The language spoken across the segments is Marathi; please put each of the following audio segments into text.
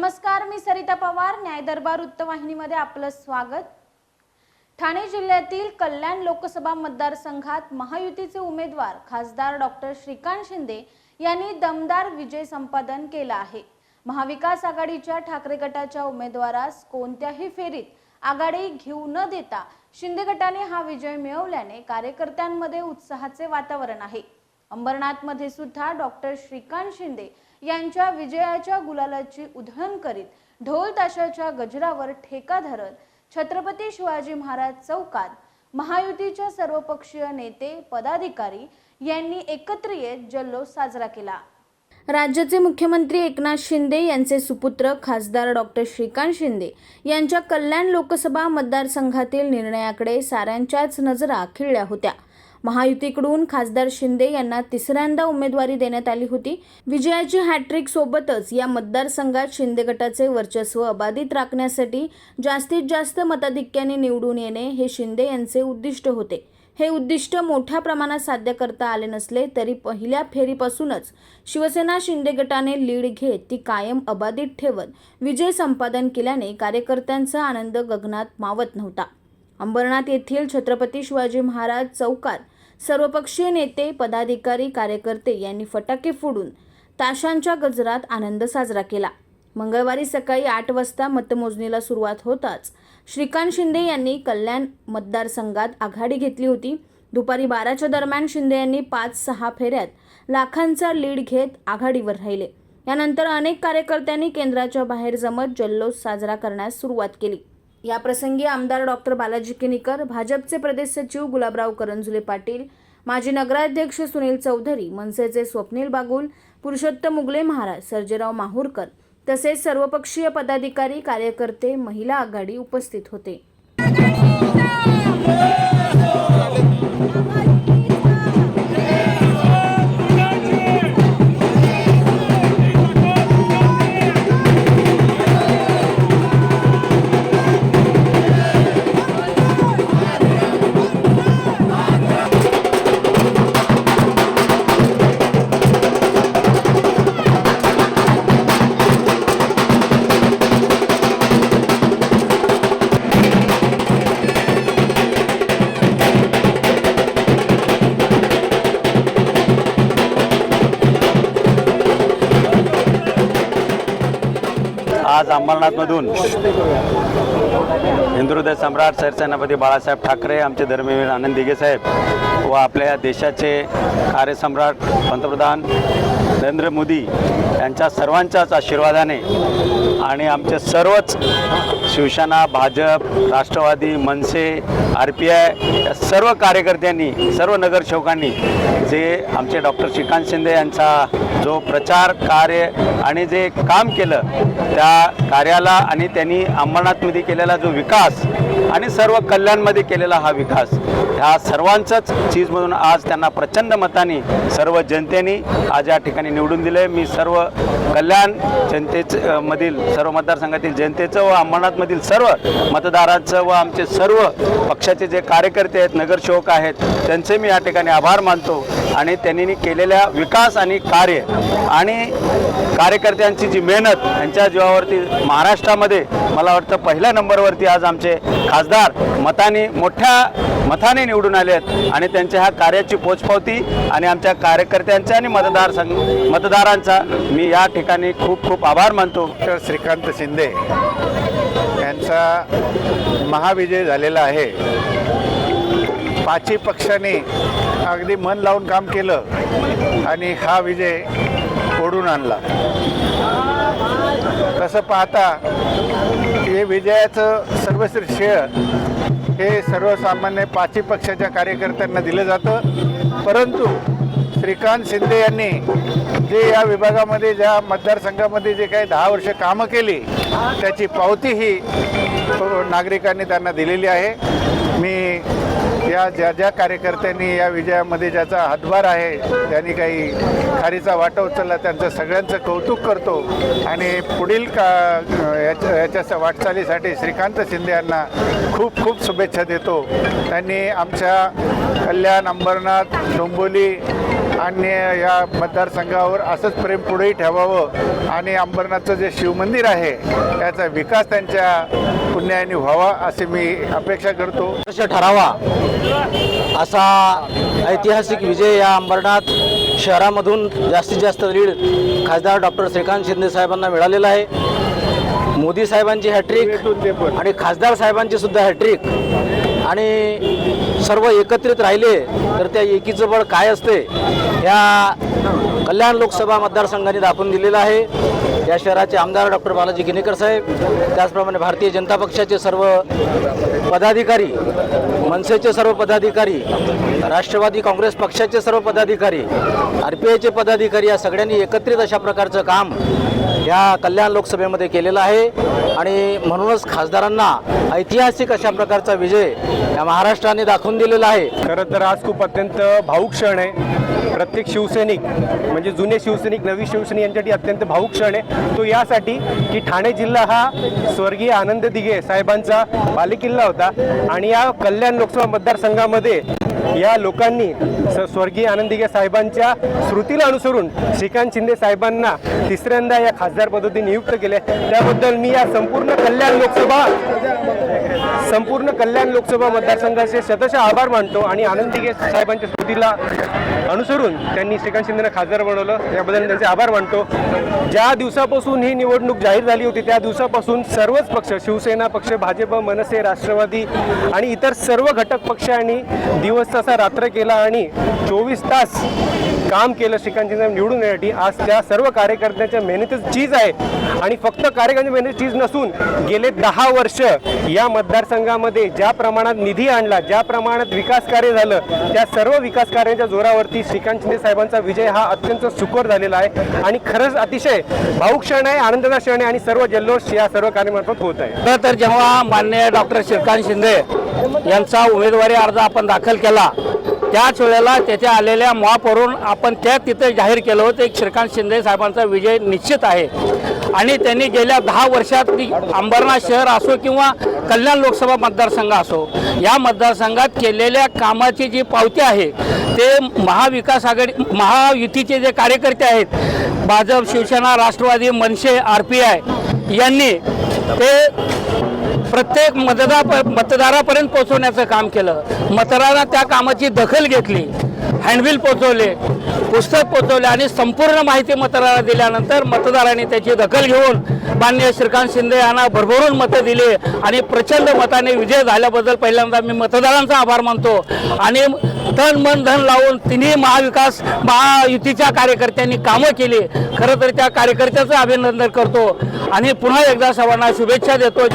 नमस्कार मी सरिता पवार न्याय दरबार वृत्तवाहिनीमध्ये आपलं स्वागत. ठाणे जिल्ह्यातील कल्याण लोकसभा मतदारसंघात महायुतीचे उमेदवार खासदार डॉक्टर श्रीकांत शिंदे यांनी दमदार विजय संपादन केला आहे. महाविकास आघाडीच्या ठाकरे गटाच्या उमेदवारास कोणत्याही फेरीत आघाडी घेऊ न देता शिंदे गटाने हा विजय मिळवल्याने कार्यकर्त्यांमध्ये उत्साहाचे वातावरण आहे. अंबरनाथमध्ये सुद्धा डॉक्टर श्रीकांत शिंदे यांच्या विजयाच्या गुलालाची उधळण करीत ढोल ताशाच्या गजरावर ठेका धरत छत्रपती शिवाजी महाराज चौकात महायुतीच्या सर्वपक्षीय नेते पदाधिकारी यांनी एकत्र येत जल्लोष साजरा केला. राज्याचे मुख्यमंत्री एकनाथ शिंदे यांचे सुपुत्र खासदार डॉक्टर श्रीकांत शिंदे यांच्या कल्याण लोकसभा मतदारसंघातील निर्णयाकडे साऱ्यांच्याच नजरा खिळल्या होत्या. महायुतीकडून खासदार शिंदे यांना तिसऱ्यांदा उमेदवारी देण्यात आली होती. विजयाची हॅट्रिक सोबतच या मतदारसंघात शिंदे गटाचे वर्चस्व अबाधित राखण्यासाठी जास्तीत जास्त मताधिक्याने निवडून येणे हे शिंदे यांचे उद्दिष्ट होते. हे उद्दिष्ट मोठ्या प्रमाणात साध्य करता आले नसले तरी पहिल्या फेरीपासूनच शिवसेना शिंदे गटाने लीड घेत ती कायम अबाधित ठेवत विजय संपादन केल्याने कार्यकर्त्यांचा आनंद गगनात मावत नव्हता. अंबरनाथ येथील छत्रपती शिवाजी महाराज चौकात सर्वपक्षीय नेते पदाधिकारी कार्यकर्ते यांनी फटाके फोडून ताशांच्या गजरात आनंद साजरा केला. मंगळवारी सकाळी आठ वाजता मतमोजणीला सुरुवात होताच श्रीकांत शिंदे यांनी कल्याण मतदारसंघात आघाडी घेतली होती. दुपारी बाराच्या दरम्यान शिंदे यांनी पाच सहा फेऱ्यात लाखांचा लीड घेत आघाडीवर राहिले. यानंतर अनेक कार्यकर्त्यांनी केंद्राच्या बाहेर जमत जल्लोष साजरा करण्यास सुरुवात केली. या प्रसंगी आमदार डॉक्टर बालाजी किनीकर भाजपचे प्रदेश सचिव गुलाबराव करंजुले पाटील माजी नगराध्यक्ष सुनील चौधरी मनसेचे स्वप्नील बागुल पुरुषोत्तम मुगले महाराज सर्जेराव माहूरकर तसेच सर्वपक्षीय पदाधिकारी कार्यकर्ते महिला आघाडी उपस्थित होते. आज अंबरनाथमधून हिंदुदय सम्राट सरसेनापती बाळासाहेब ठाकरे आमचे धर्मवीर आनंद दिघे साहेब व आपल्या देशाचे कार्यसम्राट पंतप्रधान नरेंद्र मोदी यांच्या सर्वांच्याच आशीर्वादाने आणि आमचे सर्वच Shiv Sena Bhajap Rashtravadi Manse R P I या सर्व कार्यकर्त्यांनी सर्व नगरसेवकांनी जे आमचे डॉक्टर श्रीकांत शिंदे यांचा जो प्रचार कार्य आणि जे काम केलं त्या कार्याला आणि त्यांनी अंबरनाथमध्ये केलेला जो विकास आणि सर्व कल्याणमध्ये केलेला हा विकास ह्या सर्वांचंच चीजमधून आज त्यांना प्रचंड मताने सर्व जनतेने आज या ठिकाणी निवडून दिले मी सर्व कल्याण जनतेच मधील सर्व मतदारसंघातील जनतेचं व अंबरनाथमधील सर्व मतदारांचं व आमचे सर्व पक्षाचे जे कार्यकर्ते आहेत नगरसेवक आहेत त्यांचे मी या ठिकाणी आभार मानतो. आणि त्यांनी केलेल्या विकास आणि कार्य आणि कार्यकर्त्यांची जी मेहनत यांच्या जीवावरती महाराष्ट्रामध्ये मला वाटतं पहिल्या नंबरवरती आज आमचे खासदार मताने मोठ्या मताने निवडून आले आहेत आणि त्यांच्या ह्या कार्याची पोचपावती आणि आमच्या कार्यकर्त्यांचा आणि मतदार संघ मतदारांचा मी या ठिकाणी खूप खूप आभार मानतो. डॉक्टर श्रीकांत शिंदे यांचा महाविजय झालेला आहे. पाचही पक्षांनी अगदी मन लावून काम केलं आणि हा विजय ओढून आणला. तसं पाहता हे विजयाचं सर्वश्रेष्ठ श्रेय हे सर्वसामान्य पाचही पक्षाच्या कार्यकर्त्यांना दिलं जातं. परंतु श्रीकांत शिंदे यांनी जे या विभागामध्ये ज्या मतदारसंघामध्ये जे काही दहा वर्ष कामं केली त्याची पावती ही नागरिकांनी त्यांना दिलेली आहे. मी या ज्या ज्या कार्यकर्त्यांनी या विजयामध्ये ज्याचा हातभार आहे त्यांनी काही खारीचा वाटा उचलला त्यांचं सगळ्यांचं कौतुक करतो. आणि पुढील का याच्या याच्या वाटचालीसाठी श्रीकांत शिंदे यांना खूप खूप शुभेच्छा देतो. त्यांनी आमच्या कल्याण अंबरनाथ डोंबोली आणि या मतदारसंघावर असंच प्रेम पुढेही ठेवावं आणि अंबरनाथचं जे शिवमंदिर आहे याचा विकास त्यांच्या पुण्याने व्हावा असे मी अपेक्षा करतो. ठरावा. असा ऐतिहासिक विजय या अंबरनाथ शहरामधून जास्तीत जास्त लीड खासदार डॉक्टर श्रीकांत शिंदे साहेबांना मिळालेला आहे. मोदी साहेबांची हॅट्रिक. आणि खासदार साहेबांची सुद्धा हॅट्रिक आणि सर्व एकत्रित राहिले तर त्या एकीचं बळ काय असते या कल्याण लोकसभा मतदारसंघाने दाखवून दिलेलं आहे. या शहराचे आमदार डॉक्टर बालाजी गिनेकर साहेब त्याचप्रमाणे भारतीय जनता पक्षाचे सर्व पदाधिकारी मनसेचे सर्व पदाधिकारी राष्ट्रवादी काँग्रेस पक्षाचे सर्व पदाधिकारी आर पी आयचे पदाधिकारी या सगळ्यांनी एकत्रित अशा प्रकारचं काम या कल्याण लोकसभेमध्ये केलेला आहे. आणि म्हणूनच खासदारांना ऐतिहासिक अशा प्रकारचा विजय या महाराष्ट्राने दाखवून दिलेला आहे. खरं तर आज खूप अत्यंत भाऊक क्षण आहे. प्रत्येक शिवसैनिक म्हणजे जुने शिवसैनिक नवी शिवसैनिक यांच्यासाठी अत्यंत भाऊक क्षण आहे. तो यासाठी की ठाणे जिल्हा हा स्वर्गीय आनंद दिघे साहेबांचा बालेकिल्ला होता. आणि या कल्याण लोकसभा मतदारसंघामध्ये या लोकांनी स- स्वर्गीय आनंदिगे साहेबांच्या स्मृतीला अनुसरून श्रीकांत शिंदे साहेबांना तिसऱ्यांदा या खासदार पद्धतीने नियुक्त केले. त्याबद्दल मी या संपूर्ण कल्याण लोकसभा संपूर्ण कल्याण लोकसभा मतदारसंघाचे शतशः आभार मानतो आणि आनंदिगे साहेबांच्या स्मृतीला अनुसरून त्यांनी श्रीकांत शिंदेना खासदार बनवलं. याबद्दल त्यांचे आभार मानतो. ज्या दिवसापासून ही निवडणूक जाहीर झाली होती त्या दिवसापासून सर्वच पक्ष शिवसेना पक्ष भाजप मनसे राष्ट्रवादी आणि इतर सर्व घटक पक्षांनी दिवस तसा रात्र केला आणि चोवीस तास काम केलं श्रीकांत शिंदे निवडून येण्यासाठी आज त्या सर्व कार्यकर्त्यांच्या मेहनतीच चीज आहे आणि फक्त कार्यकर्त्यांची मेहनत चीज नसून गेले दहा वर्ष या मतदारसंघामध्ये ज्या प्रमाणात निधी आणला ज्या प्रमाणात विकास कार्य झालं त्या सर्व विकास कार्याच्या जोरावरती श्रीकांत शिंदे साहेबांचा विजय हा अत्यंत सुकर झालेला आहे. आणि खरंच अतिशय भाऊक क्षण आहे आनंदाचा क्षण आहे आणि सर्व जल्लोष या सर्व कार्यमार्फत होत आहे. खरं तर जेव्हा मान्य डॉक्टर श्रीकांत शिंदे यांचा उमेदवारी अर्ज आपण दाखल केला त्याच वेळेला त्याच्या आलेल्या मॉपवरून आपण त्या तिथे जाहीर केलं होतं एक श्रीकांत शिंदे साहेबांचा विजय निश्चित आहे. आणि त्यांनी गेल्या दहा वर्षात ती अंबरनाथ शहर असो किंवा कल्याण लोकसभा मतदारसंघ असो या मतदारसंघात केलेल्या कामाची जी पावती आहे ते महाविकास आघाडी महायुतीचे जे कार्यकर्ते आहेत Bhajap Shiv Sena Rashtravadi Manse R P I यांनी ते प्रत्येक मतदार मतदारापर्यंत पोहोचवण्याचं काम केलं. मतदारांना त्या कामाची दखल घेतली हँडबिल पोचवले पुस्तक पोचवले आणि संपूर्ण माहिती मतदाराला दिल्यानंतर मतदारांनी त्याची दखल घेऊन मान्य श्रीकांत शिंदे यांना भरभरून मतं दिले आणि प्रचंड मताने विजय झाल्याबद्दल पहिल्यांदा मी मतदारांचा आभार मानतो आणि तन मन धन लावून तिन्ही महाविकास महायुतीच्या कार्यकर्त्यांनी कामं केली. खरं तर त्या कार्यकर्त्याचं अभिनंदन करतो. आणि पुन्हा एकदा सर्वांना शुभेच्छा देतो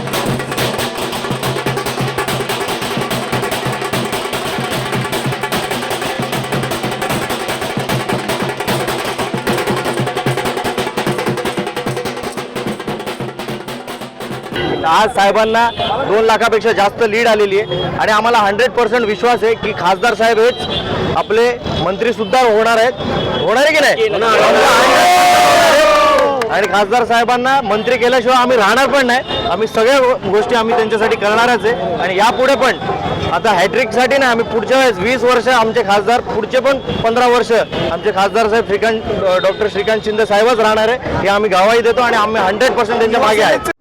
आज साहेबांना दोन लाखापेक्षा जास्त लीड आलेली आहे. आणि आम्हाला हंड्रेड पर्सेंट विश्वास आहे की खासदार साहेब हेच आपले मंत्री सुद्धा होणार आहेत. होणार आहे की नाही? आणि खासदार साहेबांना मंत्री केल्याशिवाय आम्ही राहणार पण नाही. आम्ही सगळ्या गोष्टी आम्ही त्यांच्यासाठी करणारच आहे. आणि यापुढे पण आता हॅट्रिकसाठी नाही आम्ही पुढच्या वेळेस वीस वर्ष आमचे खासदार पुढचे पण पंधरा वर्ष आमचे खासदार साहेब श्रीकांत डॉक्टर श्रीकांत शिंदे साहेबच राहणार आहे. हे आम्ही गावाही देतो आणि आम्ही हंड्रेड पर्सेंट त्यांच्या मागे आहेत